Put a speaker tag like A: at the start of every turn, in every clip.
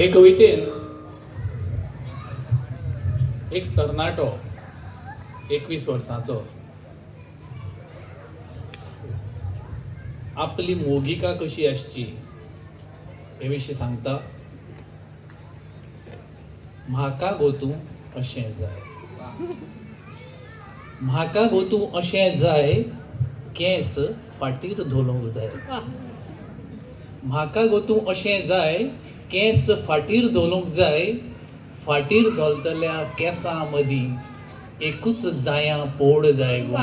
A: हे कवितेन एक तरणाटो एकवीस वर्सांचो आपली मोगिका कशी आसची हे विशीं सांगता म्हाका गोतू अशें जाय. म्हाका गोतू अशें जाय केंस फाटीर धोलोंक जाय. म्हाका गोतू अशें जाय केंस फाटीर धोलूंक जाय फाटीर धोलतल्या केंसां मदीं एकूच जायां पोड जाय गो.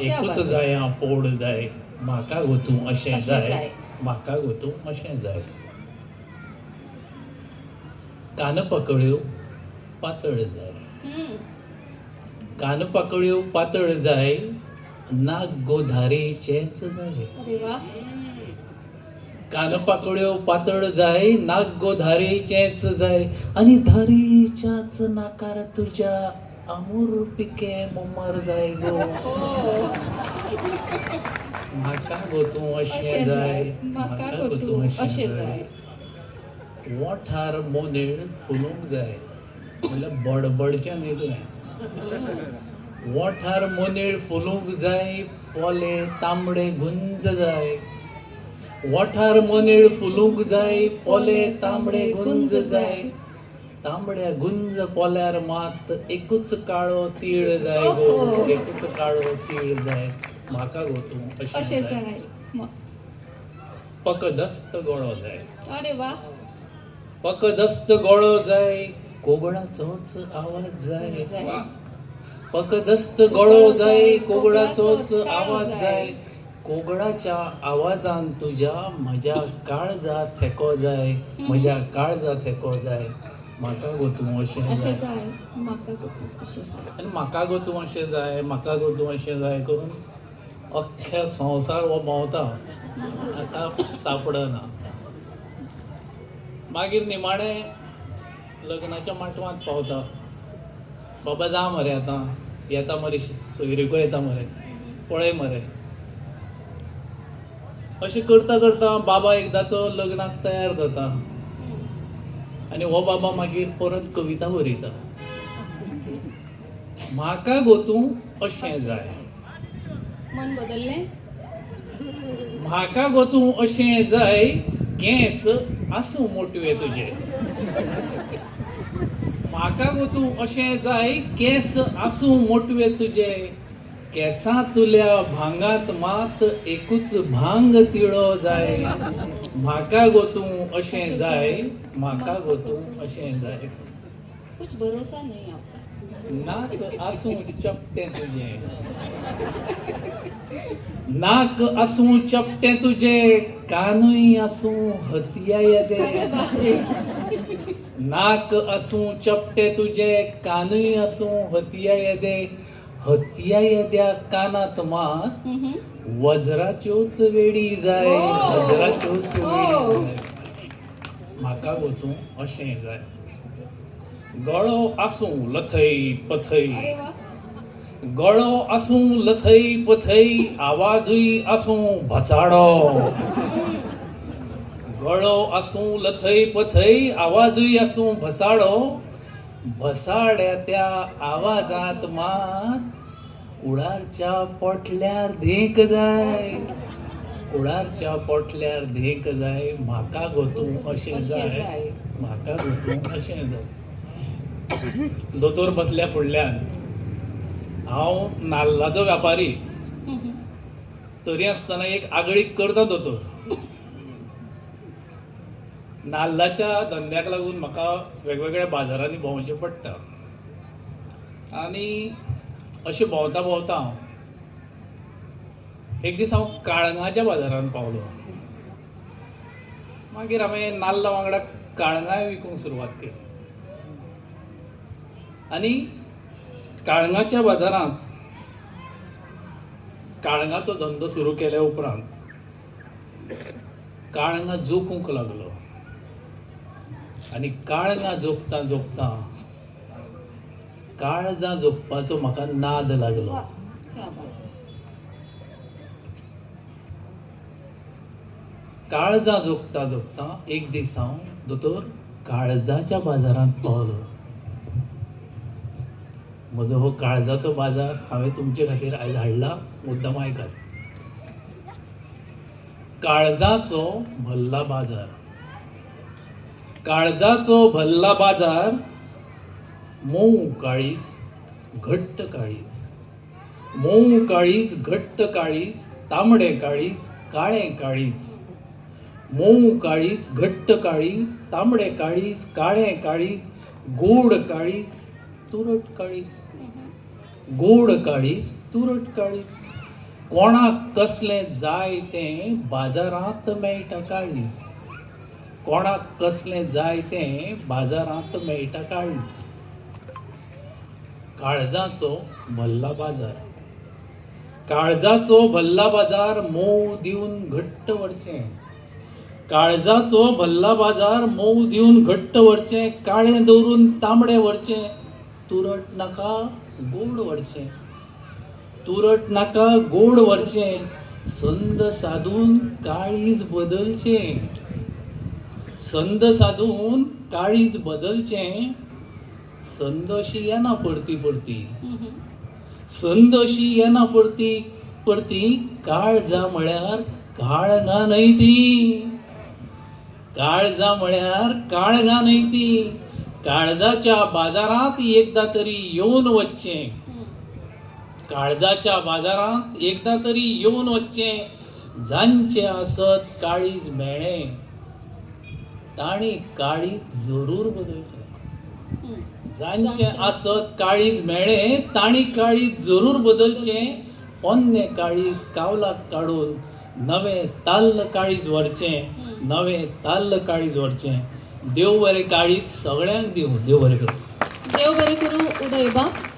A: एकूच. जायां पोड जाय. म्हाका गोतू अशें
B: अशें
A: जाय. म्हाका गोतू अशें जाय. कानपकळ्यो पातळ जाय.
B: हम्म.
A: कानपकळ्यो पातळ जाय. नाक गोधारेचेच जाय.
B: अरे वा
A: कानपाकळ्यो पातळ जाय नाक गो धारेचेच जाय. आणि धारेच्याच नाकार तुझ्या अमूर पिके मुमर जाय गो. म्हाका गो तूं
B: अशें जाय. म्हाका गो तूं अशें जाय.
A: ओठार मोनेळ फुलूंक जाय. म्हणल्यार बडबडचें न्ही तुवें. ओठार मोनेळ फुलूंक जाय पोले तांबडे गुंज जाय. ओठार मोनेळ फुलूंक जाय पोले तांबडे गुंज जाय. तांबड्या गुंज पोल्यार मात एकूच काळो तीळ जाय गो.
B: ओहो.
A: एकूच काळो तीळ जाय. म्हाका गो तूं
B: अशें
A: जाय. पकदस्त गळो जाय.
B: अरे वा.
A: पकदस्त गळो जाय कोगळाचोच आवाज जाय.
B: जाय.
A: पकदस्त गळो जाय कोगळाचोच आवाज जाय. कोगळाच्या आवाजान तुझ्या म्हज्या काळजा थेको जाय म्हज्या काळजा थेको जाय. म्हाका गो तूं अशें जाय.
B: म्हाका गो तूं अशें जाय.
A: आनी म्हाका गो तूं अशें जाय म्हाका गो तूं अशें जाय करून अख्ख्या संवसार हो भोंवता. आतां सापडना. मागीर निमाणें लग्नाच्या माटवांत पावता. बाबा जा मरे आतां. येता मरे सोयरीको येता मरे. पळय मरे. अशें करता करता बाबा एकदाचो लग्नाक तयार जाता. आनी हो बाबा मागीर परत कविता बरयता म्हाका गो तूं अशें जाय.
B: मन बदललें?
A: म्हाका गो तूं अशें जाय केंस आसूं मोटवे तुजे म्हाका गो तूं अशें जाय केंस आसूं मोटवे तुजे केंसां तुल्या भांगात मात एकूच भांग तिळो जाय. म्हाका गो तूं अशें जाय म्हाका गो तूं अशें जाय.
B: कुछ भरोसा नहीं आपका.
A: नाक आसूं चपटें तुजें नाक आसूं चपटें तुजें कानूय आसूं हतिया येदे
B: बापरे.
A: नाक आसूं चपटें तुजें कानूय आसूं हतिया येदे हतिया येद्या कानात मात
B: हम्म.
A: वज्राच्योच वेडी जाय
B: ओ!
A: वज्राच्योच
B: ओ!
A: वेडी जाय म्हाका गो तूं अशें जाय गळो आसूं लथई पथई
B: अरे वा
A: गळो आसूं लथई पथई आवाजूय आसूं भसाडो गळो आसूं लथई पथई आवाजूय आसूं भसाडो भसाड्या त्या आवाजांत मात कुळारच्या पोटल्यार धेंक जाय. कुळारच्या पोटल्यार धेंक जाय म्हाका गो तूं अशें जाय. म्हाका गो तूं अशें जाय. दोतोर बसल्या फुडल्यान हांव नाल्लाचो व्यापारी. तरी आसतना एक आगळीक करता दोतोर. नाल्लाच्या धंद्याक लागून म्हाका वेगवेगळ्या बाजारांनी भोंवचें पडटा. आनी अशें भोंवता भोंवता हांव एक दीस हांव काळंगाच्या बाजारांत पावलो. मागीर हांवें नाल्ला वांगडा काळंगाय विकूंक सुरवात केली. आनी काळंगाच्या बाजारांत काळंगाचो धंदो सुरू केल्या उपरांत काळंगा जोखूंक लागलो. आनी काळंगा जोखता काळ जा जोखपाचो म्हाका नाद लागलो.
B: वा क्या बात
A: काळजा एक दीस हांव दोतोर काळजाच्या बाजारांत पावलो. म्हजो हो काळजाचो बाजार हांवें तुमचे खातीर आयज हाडला मुद्दम आयकात. काळजाचो भल्ला बाजार. काळजाचो भल्ला बाजार मोव काळीज घट्ट काळीज. मऊ काळीज घट्ट काळीज तांबडे काळीज काळे काळीज. मोव काळीज घट्ट काळीज तांबडे काळीज काळे काळीज गोड काळीज तुरट काळीज. गोड काळीज तुरट काळीज. कोणाक कसलें जाय तें बाजारांत मेळटा काळीज. कोणाक कसलें जाय तें बाजारांत मेळटा काळीज. काळजाचो भल्ला बाजार. काळजाचो भल्ला बाजार मोव दिवन घट्ट व्हरचें काळजाचो भल्ला बाजार मोव दिवन घट्ट व्हरचें काळें दवरून तांबडें व्हरचें तुरट नाका गोड व्हरचें तुरट नाका गोड व्हरचें संद सादून काळीज बदलचें. संद सादून काळीज बदलचें संद अशी येना परती परती संद अशी येना परती परती काळ जा म्हळ्यार काळ गा न्हय ती. काळ जा म्हळ्यार काळ गा न्हय ती. काळजाच्या बाजारांत एकदा तरी येवन वचचें. काळजाच्या बाजारांत एकदा तरी येवन वचचें. जांचे आसत काळीज मेळ्ळें ताणी काळीज जरूर बदलचें जांचे आसत काळीज मेळ्ळें ताणी काळीज जरूर बदलचें पोन्ने काळीज कावलाक काडून नवें ताल्ल काळीज व्हरचें नवें ताल्ल काळीज व्हरचें देव बरें काळीज सगळ्यांक दिवं देव बरें करूं.
B: देव बरें करूं उदय बाब